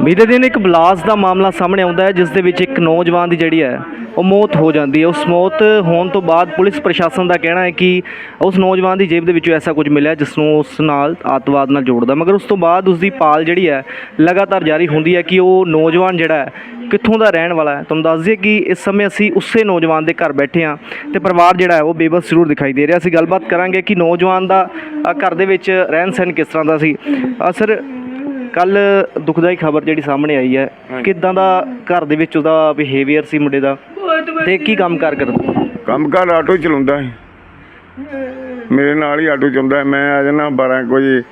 ਬੀਤੇ ਦਿਨ ਇੱਕ ਬਲਾਸ ਦਾ ਮਾਮਲਾ ਸਾਹਮਣੇ ਆਉਂਦਾ ਹੈ ਜਿਸ ਦੇ ਵਿੱਚ ਇੱਕ ਨੌਜਵਾਨ ਦੀ ਜਿਹੜੀ ਹੈ ਉਹ ਮੌਤ ਹੋ ਜਾਂਦੀ ਹੈ। ਉਸ ਮੌਤ ਹੋਣ ਤੋਂ ਬਾਅਦ ਪੁਲਿਸ ਪ੍ਰਸ਼ਾਸਨ ਦਾ ਕਹਿਣਾ ਹੈ ਕਿ ਉਸ ਨੌਜਵਾਨ ਦੀ ਜੇਬ ਦੇ ਵਿੱਚੋਂ ਐਸਾ ਕੁਝ ਮਿਲਿਆ ਜਿਸ ਨੂੰ ਉਸ ਨਾਲ ਆਤਵਾਦ ਨਾਲ ਜੋੜਦਾ ਮਗਰ ਉਸ ਤੋਂ ਬਾਅਦ ਉਸ ਦੀ ਪਾਲ ਜਿਹੜੀ ਹੈ ਲਗਾਤਾਰ ਜਾਰੀ ਹੁੰਦੀ ਹੈ ਕਿ ਉਹ ਨੌਜਵਾਨ ਜਿਹੜਾ ਹੈ ਕਿੱਥੋਂ ਦਾ ਰਹਿਣ ਵਾਲਾ ਹੈ। ਤੁਹਾਨੂੰ ਦੱਸ ਦਈਏ ਕਿ ਇਸ ਸਮੇਂ ਅਸੀਂ ਉਸੇ ਨੌਜਵਾਨ ਦੇ ਘਰ ਬੈਠੇ ਹਾਂ ਤੇ ਪਰਿਵਾਰ ਜਿਹੜਾ ਹੈ ਉਹ ਬੇਬਸ ਜ਼ਰੂਰ ਦਿਖਾਈ ਦੇ ਰਿਹਾ। ਅਸੀਂ ਗੱਲਬਾਤ ਕਰਾਂਗੇ ਕਿ ਨੌਜਵਾਨ ਦਾ ਘਰ ਦੇ ਵਿੱਚ ਰਹਿਣ ਸਹਿਣ ਕਿਸ ਤਰ੍ਹਾਂ ਦਾ ਸੀ। ਅ, ਸਰ ਕੱਲ ਦੁਖਦਾਈ ਖਬਰ ਜਿਹੜੀ ਸਾਹਮਣੇ ਆਈ ਹੈ ਕਿਦਾਂ ਦਾ ਘਰ ਦੇ ਵਿੱਚ ਉਹਦਾ ਬਿਹੇਵੀਅਰ ਸੀ ਮੁੰਡੇ ਦਾ? ਤੇ ਕੀ ਕੰਮ ਕਾਰ ਕਰਦਾ? ਕੰਮ ਕਾਰ ਆਟੋ ਚਲਾਉਂਦਾ ਹੈ ਮੇਰੇ ਨਾਲ ਹੀ ਆਟੋ ਚਲਾਉਂਦਾ ਹੈ। ਮੈਂ ਆ ਜਾਣਾ 12 ਕੁ ਵਜੇ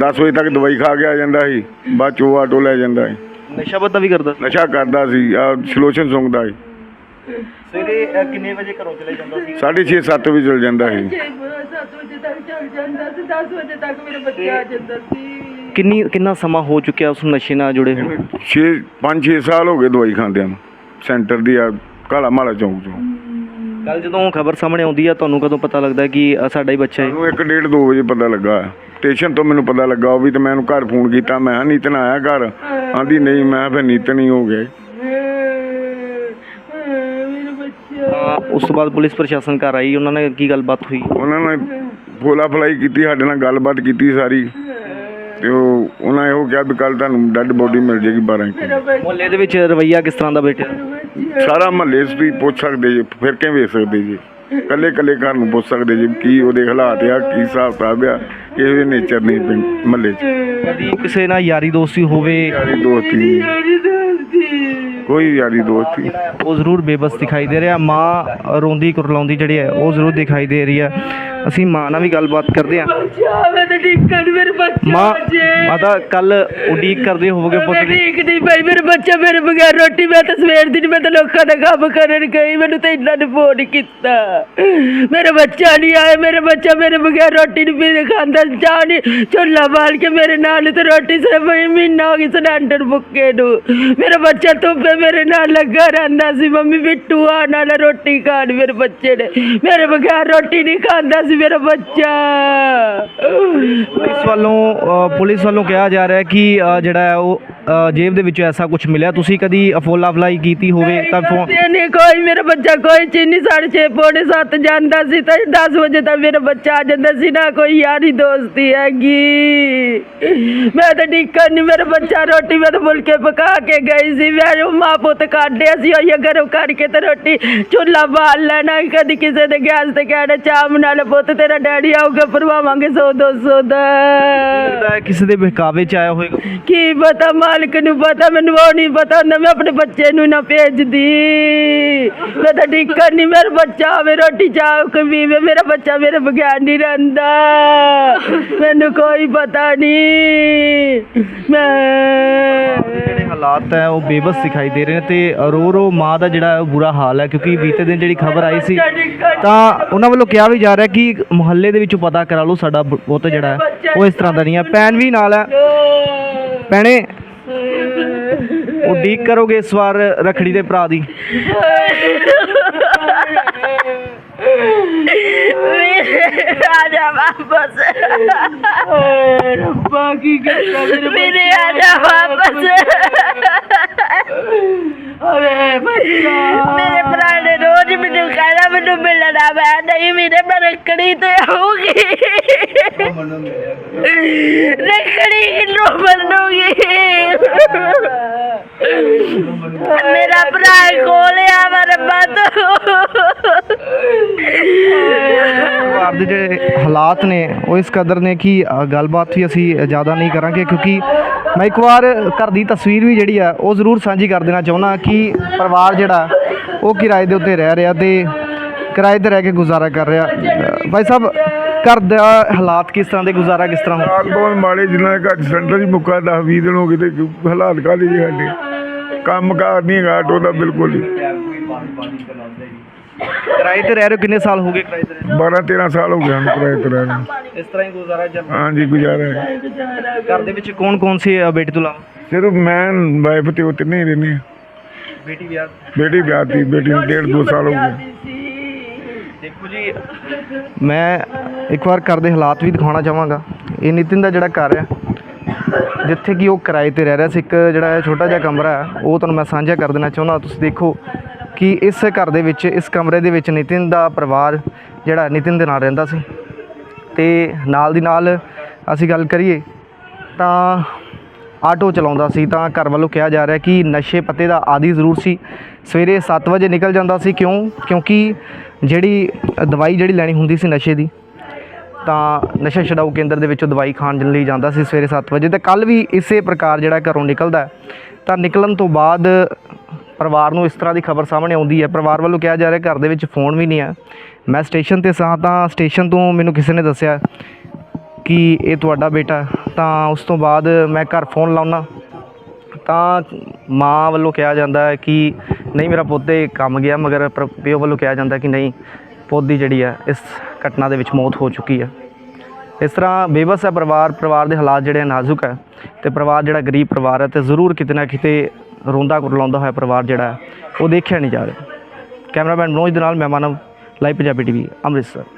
10 ਵਜੇ ਤੱਕ ਦਵਾਈ ਖਾ ਕੇ ਆ ਜਾਂਦਾ ਸੀ। ਬਾਅਦ ਚ ਉਹ ਆਟੋ ਲੈ ਜਾਂਦਾ ਹੈ ਨਸ਼ਾ ਪੱਤਾ ਵੀ ਕਰਦਾ? ਨਸ਼ਾ ਕਰਦਾ ਸੀ ਆ ਸਲੋਸ਼ਨ ਸੁੰਘਦਾ ਸੀ। ਸਵੇਰੇ ਕਿੰਨੇ ਵਜੇ ਘਰੋਂ ਚਲੇ ਜਾਂਦਾ ਸੀ? 6:30 7 ਵਜੇ ਚਲ ਜਾਂਦਾ ਸੀ। 7 ਵਜੇ ਤੱਕ ਚੱਲ ਜਾਂਦਾ ਸੀ 10 ਵਜੇ ਤੱਕ ਮੇਰਾ ਬੱਚਾ ਆ ਜਾਂਦਾ ਸੀ। ਕਿੰਨੀ ਕਿੰਨਾ ਸਮਾਂ ਹੋ ਚੁੱਕਿਆ ਉਸ ਨਸ਼ੇ ਨਾਲ ਜੁੜੇ ਹੋਏ? 6 5 6 ਸਾਲ ਹੋ ਗਏ ਦਵਾਈ ਖਾਂਦਿਆਂ ਨੂੰ। ਸੈਂਟਰ ਦੀ ਆ ਕਾਲਾ ਮਾਲਾ ਚੌਂਕ ਤੋਂ ਕੱਲ ਜਦੋਂ ਖਬਰ ਸਾਹਮਣੇ ਆਉਂਦੀ ਹੈ ਤੁਹਾਨੂੰ ਕਦੋਂ ਪਤਾ ਲੱਗਦਾ ਕਿ ਸਾਡਾ ਹੀ ਬੱਚਾ ਹੈ? ਮੈਨੂੰ 1:30 2 ਵਜੇ ਪਤਾ ਲੱਗਾ। ਸਟੇਸ਼ਨ ਤੋਂ ਮੈਨੂੰ ਪਤਾ ਲੱਗਾ ਉਹ ਵੀ ਤੇ ਮੈਂ ਉਹਨੂੰ ਘਰ ਫੋਨ ਕੀਤਾ। ਮੈਂ ਕਿਹਾ, ਨੀਤਨ ਆਇਆ ਘਰ? ਆਂਦੀ ਨਹੀਂ। ਮੈਂ ਕਿਹਾ, ਫਿਰ ਨੀਤਨ ਹੀ ਹੋ ਗਏ ਮੇਰਾ ਬੱਚਾ ਅ, ਉਸ ਤੋਂ ਬਾਅਦ ਪੁਲਿਸ ਪ੍ਰਸ਼ਾਸਨ ਘਰ ਆਈ। ਉਹਨਾਂ ਨਾਲ ਕੀ ਗੱਲਬਾਤ ਹੋਈ? ਉਹਨਾਂ ਨੇ ਫੋਲਾ ਫਲਾਈ ਕੀਤੀ ਸਾਡੇ ਨਾਲ ਗੱਲਬਾਤ ਕੀਤੀ ਸਾਰੀ। ਤੇ ਉਹ ਉਹਨਾਂ ਇਹੋ ਕਿਹਾ ਵੀ ਕੱਲ ਤੁਹਾਨੂੰ ਡੈੱਡ ਬੋਡੀ ਮਿਲ ਜੇਗੀ 12 ਇੱਕ ਮੇਰਾ ਬੱਚਾ ਮੁਹੱਲੇ ਦੇ ਵਿੱਚ ਰਵਈਆ ਕਿਸ ਤਰ੍ਹਾਂ ਦਾ ਬੇਟਾ ਸਾਰਾ ਮਹੱਲੇ ਤੁਸੀਂ ਪੁੱਛ ਸਕਦੇ ਜੀ ਫਿਰ ਕੇ ਵੇਖ ਸਕਦੇ ਜੀ? ਕੱਲੇ ਕੱਲੇ ਘਰ ਨੂੰ ਪੁੱਛ ਸਕਦੇ ਜੀ ਕੀ ਉਹਦੇ ਹਾਲਾਤ ਆ ਕੀ ਹਿਸਾਬ ਕਿਤਾਬ ਆ ਕਿਹੋ ਨੇਚਰ ਨੇ ਪਿੰਡ ਮਹੱਲੇ 'ਚ। ਕਦੀ ਕਿਸੇ ਨਾਲ ਯਾਰੀ ਦੋਸਤੀ ਹੋਵੇ? ਯਾਰੀ ਦੋਸਤੀ ਕੋਈ ਯਾਰੀ ਦੋਸਤੀ ਉਹ ਜ਼ਰੂਰ ਬੇਬਸ ਦਿਖਾਈ ਦੇ ਰਿਹਾ ਮਾਂ ਰੋਂਦੀ ਕੁਰਲਾਉਂਦੀ ਜਿਹੜੀ ਹੈ ਉਹ ਜ਼ਰੂਰ ਦਿਖਾਈ ਦੇ ਰਹੀ ਹੈ। ਅਸੀਂ ਮਾਂ ਨਾਲ ਵੀ ਗੱਲਬਾਤ ਕਰਦੇ ਬੱਚਾ ਮੈਂ ਤਾਂ ਠੀਕ ਕਰ ਮੇਰੇ ਬੱਚਾ ਮਾਂ ਜੇ ਮਾਤਾ ਕੱਲ ਉਡੀਕ ਕਰਦੇ ਹੋਵੋਗੇ ਪੁੱਤ ਦੀ? ਨਹੀਂ ਭਾਈ ਮੇਰੇ ਬੱਚਾ ਮੇਰੇ ਬਗੈਰ ਰੋਟੀ ਮੈਂ ਤਾਂ ਸਵੇਰ ਦੀ ਮੈਂ ਤਾਂ ਲੋਕਾਂ ਦਾ ਕੰਮ ਕਰਨ ਗਈ ਮੈਨੂੰ ਤਾਂ ਇੰਨਾ ਨੇ ਫੋਨ ਕੀਤਾ। ਮੇਰਾ ਬੱਚਾ ਨਹੀਂ ਆਇਆ ਮੇਰੇ ਬੱਚਾ ਮੇਰੇ ਬਗੈਰ ਰੋਟੀ ਨਹੀਂ ਪੀ ਖਾਂਦਾ ਚਾਹ ਨਹੀਂ ਚੁੱਲ੍ਹਾ ਬਾਲ ਕੇ ਮੇਰੇ ਨਾਲ ਤੇ ਰੋਟੀ ਸਿਰਫ ਮਹੀਨਾ ਹੋ ਗਿਆ ਸਿਲੰਡਰ ਮੁੱਕੇ ਨੂੰ। ਮੇਰਾ ਬੱਚਾ ਧੁੱਪੇ ਮੇਰੇ ਨਾਲ ਲੱਗਾ ਰਹਿੰਦਾ ਸੀ ਮੰਮੀ ਬਿੱਟੂ ਆ ਨਾਲ ਰੋਟੀ ਖਾਣ ਮੇਰੇ ਬੱਚੇ ਨੇ। ਮੇਰੇ ਬਗੈਰ ਰੋਟੀ ਨਹੀਂ ਖਾਂਦਾ ਸੀ ਮੇਰਾ ਬੱਚਾ। ਪੁਲਿਸ ਵੱਲੋਂ ਅ, ਪੁਲਿਸ ਵੱਲੋਂ ਕਿਹਾ ਜਾ ਰਿਹਾ ਹੈ ਕਿ ਅ, ਜਿਹੜਾ ਹੈ ਉਹ ਅ, ਜੇਬ ਦੇ ਵਿੱਚੋਂ ਐਸਾ ਕੁਝ ਮਿਲਿਆ। ਤੁਸੀਂ ਕਦੀ ਅਫੋਲਾ ਫਲਾਈ ਕੀਤੀ ਹੋਵੇ ਤਾਂ ਫੋਨ ਨਹੀਂ ਕੋਈ ਮੇਰਾ ਬੱਚਾ ਕੋਈ ਚੀਜ਼ ਨਹੀਂ ਸਾਢੇ ਛੇ ਪੌਣੇ ਸੱਤ ਜਾਂਦਾ ਸੀ ਤਾਂ 10 ਵਜੇ ਤੱਕ ਮੇਰਾ ਬੱਚਾ ਆ ਜਾਂਦਾ ਸੀ ਨਾ ਕੋਈ ਯਾਰੀ ਦੋਸਤੀ ਹੈਗੀ। ਮੈਂ ਤਾਂ ਡਿੱਕਾ ਨਹੀਂ ਮੇਰਾ ਬੱਚਾ ਰੋਟੀ ਮੈਂ ਤਾਂ ਫੁਲਕੇ ਪਕਾ ਕੇ ਗਈ ਸੀ। ਮੈਂ ਉਹ ਮਾਂ ਪੁੱਤ ਕਾਢਿਆ ਸੀ ਉਹ ਗਰਮ ਕਰਕੇ ਤੇ ਰੋਟੀ ਚੁੱਲ੍ਹਾ ਬਾਲ ਲੈਣਾ ਕਦੀ ਕਿਸੇ ਦੇ ਗੈਸ ਤੇ ਕਹਿਣਾ ਚਾਹ ਬਣਾ ਲੈ ਪੁੱਤ ਤੇਰਾ ਡੈਡੀ ਆਊਗਾ ਭਰਵਾਵਾਂਗੇ 100 200 ਦਾ ਲੱਗਦਾ ਹੈ ਕਿਸੇ ਦੇ ਬਹਿਕਾਵੇ ਚ ਆਇਆ ਹੋਵੇਗਾ। ਕੀ ਪਤਾ ਮਾਲਕ ਨੂੰ ਪਤਾ ਮੈਨੂੰ ਉਹ ਨਹੀਂ ਪਤਾ ਹੁੰਦਾ ਮੈਂ ਆਪਣੇ ਬੱਚੇ ਨੂੰ ਨਾ ਭੇਜਦੀ। ਮੈਂ ਤਾਂ ਡਿੱਕਰ ਨਹੀਂ ਮੇਰਾ ਬੱਚਾ ਆਵੇ ਰੋਟੀ ਚਾਹ ਕਮੀਵੇ ਮੇਰਾ ਬੱਚਾ ਮੇਰੇ ਬਗੈਰ ਨਹੀਂ ਰਹਿੰਦਾ। ਮੈਨੂੰ ਕੋਈ ਪਤਾ ਨਹੀਂ ਮੈਂ ਜਿਹੜੇ ਹਾਲਾਤ ਹੈ ਉਹ ਬੇਬਸ ਦਿਖਾਈ ਦੇ ਰਹੇ ਨੇ ਤੇ ਰੋ ਰੋ ਮਾਂ ਦਾ ਜਿਹੜਾ ਬੁਰਾ ਹਾਲ ਹੈ ਕਿਉਂਕਿ ਬੀਤੇ ਦਿਨ ਜਿਹੜੀ ਖਬਰ ਆਈ ਸੀ ਤਾਂ ਉਹਨਾਂ ਵੱਲੋਂ ਕਿਹਾ ਵੀ ਜਾ ਰਿਹਾ ਕਿ ਮੁਹੱਲੇ ਦੇ ਵਿੱਚੋਂ ਪਤਾ ਕਰਾ ਲਓ ਸਾਡਾ ਬ- ਪੁੱਤ ਜਿਹੜਾ ਉਹ ਇਸ ਤਰ੍ਹਾਂ ਦਾ ਨਹੀਂ ਹੈ। ਪੈਨ ਵੀ ਨਾਲ ਹੈ। ਭੈਣੇ ਉਡੀਕ ਕਰੋਗੇ ਇਸ ਵਾਰ ਰਖੜੀ ਦੇ ਭਰਾ ਦੀ। ਆਜਾ ਵਾਪਸ। ਰੱਬਾ ਕੀ ਕਰਦਾ ਮੇਰੇ ਆਜਾ ਵਾਪਸ ਅਰੇ ਬੱਚਾ ਮੇਰੇ ਭਰਾ ਨੇ ਰੋਜ਼ ਮੈਨੂੰ ਕਹਿਣਾ ਮੈਨੂੰ ਮਿਲਣਾ ਮੈਂ ਨਹੀਂ ਮੇਰੇ ਮੈਂ ਰੱਖੜੀ ਤੇ ਆਊਗੀ। ਰੱਖੜੀ ਕਿਨੂੰ ਮੰਨੂਗੀ ਮੇਰਾ ਭਰਾ ਕੋਲ ਮਰਬਾ ਪਰਿਵਾਰ ਦੇ ਜਿਹੜੇ ਹਾਲਾਤ ਨੇ ਉਹ ਇਸ ਕਦਰ ਨੇ ਕਿ ਅ, ਗੱਲਬਾਤ ਵੀ ਅਸੀਂ ਜ਼ਿਆਦਾ ਨਹੀਂ ਕਰਾਂਗੇ ਕਿਉਂਕਿ ਮੈਂ ਇੱਕ ਵਾਰ ਘਰ ਦੀ ਤਸਵੀਰ ਵੀ ਜਿਹੜੀ ਆ ਉਹ ਜ਼ਰੂਰ ਸਾਂਝੀ ਕਰ ਦੇਣਾ ਚਾਹੁੰਦਾ ਕਿ ਪਰਿਵਾਰ ਜਿਹੜਾ ਉਹ ਕਿਰਾਏ ਦੇ ਉੱਤੇ ਰਹਿ ਰਿਹਾ ਤੇ ਕਿਰਾਏ ਤੇ ਰਹਿ ਕੇ ਗੁਜ਼ਾਰਾ ਕਰ ਰਿਹਾ। ਭਾਈ ਸਾਹਿਬ ਘਰ ਦਾ ਹਾਲਾਤ ਕਿਸ ਤਰ੍ਹਾਂ ਦੇ ਗੁਜ਼ਾਰਾ ਕਿਸ ਤਰ੍ਹਾਂ ਹੋ ਹਾਲਾਤ ਬਹੁਤ ਮਾੜੇ ਜਿਨ੍ਹਾਂ ਦੇ ਘਰ ਸਿਲੰਡਰ ਹੀ ਮੁੱਕਾ 10 20 ਦਿਨ ਹੋ ਗਏ ਤੇ ਹਾਲਾਤ ਕਾਹਦੇ ਜੀ ਸਾਡੇ? ਕੰਮ ਕਾਰ ਨਹੀਂ ਹੈਗਾ ਆਟੋ ਦਾ ਬਿਲਕੁਲ ਹੀ। ਕਿਰਾਏ ਤੇ ਰਹਿ ਰਹੇ ਹੋ ਕਿੰਨੇ ਸਾਲ ਹੋ ਗਏ ਕਿਰਾਏ ਤੇ ਰਹਿ 12 13 ਸਾਲ ਹੋ ਗਏ ਹਨ ਕਿਰਾਏ ਤੇ ਰਹਿਣ ਨੂੰ। ਰਹੇ? ਇਸ ਤਰ੍ਹਾਂ ਹੀ ਗੁਜ਼ਾਰਾ ਚੱਲ ਹਾਂਜੀ ਗੁਜ਼ਾਰਾ ਹੈ। ਘਰ ਦੇ ਵਿੱਚ ਕੌਣ ਕੌਣ ਸੀ ਅ, ਬੇਟੇ ਤੋਂ ਇਲਾਵਾ? ਸਿਰਫ ਮੈਂ ਵਾਈਫ ਤੇ ਉਹ ਤਿੰਨੇ ਹੀ ਰਹਿੰਦੇ ਆ। ਬੇਟੀ ਵਿਆਹ ਬੇਟੀ ਵਿਆਹ ਦੀ ਬੇਟੀ ਨੂੰ ਡੇਢ ਦੋ ਸਾਲ ਹੋ ਗਏ। ਦੇਖੋ ਜੀ, ਮੈਂ ਇੱਕ ਵਾਰ ਘਰ ਦੇ ਹਾਲਾਤ ਵੀ ਦਿਖਾਉਣਾ ਚਾਹਾਂਗਾ। ਇਹ ਨਿਤਿਨ ਦਾ ਜਿਹੜਾ ਘਰ ਹੈ, ਜਿੱਥੇ ਕਿ ਉਹ ਕਿਰਾਏ ਤੇ ਰਹਿ ਰਿਹਾ ਸੀ, ਇੱਕ ਜਿਹੜਾ ਛੋਟਾ ਜਿਹਾ ਕਮਰਾ ਹੈ, ਉਹ ਤੁਹਾਨੂੰ ਮੈਂ ਸਾਂਝਾ ਕਰ ਦੇਣਾ ਚਾਹੁੰਦਾ। ਤੁਸੀਂ ਦੇਖੋ ਕਿ ਇਸ ਘਰ ਦੇ ਵਿੱਚ, ਇਸ ਕਮਰੇ ਦੇ ਵਿੱਚ ਨਿਤਿਨ ਦਾ ਪਰਿਵਾਰ ਜਿਹੜਾ ਨਿਤਿਨ ਦੇ ਨਾਲ ਰਹਿੰਦਾ ਸੀ। ਤੇ ਨਾਲ ਦੀ ਨਾਲ ਅਸੀਂ ਗੱਲ ਕਰੀਏ, ਤਾਂ ਆਟੋ ਚਲਾਉਂਦਾ ਸੀ, ਤਾਂ ਘਰ ਵੱਲੋਂ ਕਿਹਾ ਜਾ ਰਿਹਾ ਕਿ ਨਸ਼ੇ ਪੱਤੇ ਦਾ ਆਦੀ ਜ਼ਰੂਰ ਸੀ। ਸਵੇਰੇ 7 ਵਜੇ ਨਿਕਲ ਜਾਂਦਾ ਸੀ ਕਿਉਂ? ਕਿਉਂਕਿ ਜਿਹੜੀ ਦਵਾਈ ਜਿਹੜੀ ਲੈਣੀ ਹੁੰਦੀ ਸੀ ਨਸ਼ੇ ਦੀ, ਤਾਂ ਨਸ਼ਾ ਛਡਾਊ ਕੇਂਦਰ ਦੇ ਵਿੱਚੋਂ ਦਵਾਈ ਖਾਣ ਲਈ ਜਾਂਦਾ ਸੀ ਸਵੇਰੇ 7 ਵਜੇ। ਤੇ ਕੱਲ ਵੀ ਇਸੇ ਪ੍ਰਕਾਰ ਜਿਹੜਾ ਘਰੋਂ ਨਿਕਲਦਾ ਤਾਂ ਨਿਕਲਣ ਤੋਂ ਬਾਅਦ ਪਰਿਵਾਰ ਨੂੰ ਇਸ ਤਰ੍ਹਾਂ ਦੀ ਖਬਰ ਸਾਹਮਣੇ ਆਉਂਦੀ ਹੈ। ਪਰਿਵਾਰ ਵੱਲੋਂ ਕਿਹਾ ਜਾ ਰਿਹਾ ਘਰ ਦੇ ਵਿੱਚ ਫੋਨ ਵੀ ਨਹੀਂ ਹੈ। ਮੈਂ ਸਟੇਸ਼ਨ ਤੇ ਸਾਂ ਤਾਂ ਸਟੇਸ਼ਨ ਤੋਂ ਮੈਨੂੰ ਕਿਸੇ ਨੇ ਦੱਸਿਆ ਕਿ ਇਹ ਤੁਹਾਡਾ ਬੇਟਾ ਤਾਂ ਉਸ ਤੋਂ ਬਾਅਦ ਮੈਂ ਘਰ ਫੋਨ ਲਾਉਣਾ ਤਾਂ ਮਾਂ ਵੱਲੋਂ ਕਿਹਾ ਜਾਂਦਾ ਹੈ ਕਿ ਨਹੀਂ, ਮੇਰਾ ਪੁੱਤ ਤੇ ਕੰਮ ਗਿਆ, ਮਗਰ ਪਰ- ਪਿਓ ਵੱਲੋਂ ਕਿਹਾ ਜਾਂਦਾ ਕਿ ਨਹੀਂ, ਪੁੱਤ ਦੀ ਜਿਹੜੀ ਹੈ ਇਸ ਘਟਨਾ ਦੇ ਵਿੱਚ ਮੌਤ ਹੋ ਚੁੱਕੀ ਹੈ ਇਸ ਤਰ੍ਹਾਂ ਬੇਬਸ ਹੈ ਪਰਿਵਾਰ ਪਰਿਵਾਰ ਦੇ ਹਾਲਾਤ ਜਿਹੜੇ ਨਾਜ਼ੁਕ ਹੈ ਤੇ ਪਰਿਵਾਰ ਜਿਹੜਾ ਗਰੀਬ ਪਰਿਵਾਰ ਹੈ ਤੇ ਜ਼ਰੂਰ ਕਿਤੇ ਨਾ ਕਿਤੇ ਰੋਂਦਾ ਕੁਰਲਾਉਂਦਾ ਹੋਇਆ ਪਰਿਵਾਰ ਜਿਹੜਾ ਉਹ ਦੇਖਿਆ ਨਹੀਂ ਜਾ ਰਿਹਾ। ਕੈਮਰਾਮੈਨ ਮਨੋਜ ਦੇ ਨਾਲ ਮੈਂ ਮਾਨਵ ਲਾਈਵ ਪੰਜਾਬੀ ਟੀਵੀ, ਅੰਮ੍ਰਿਤਸਰ।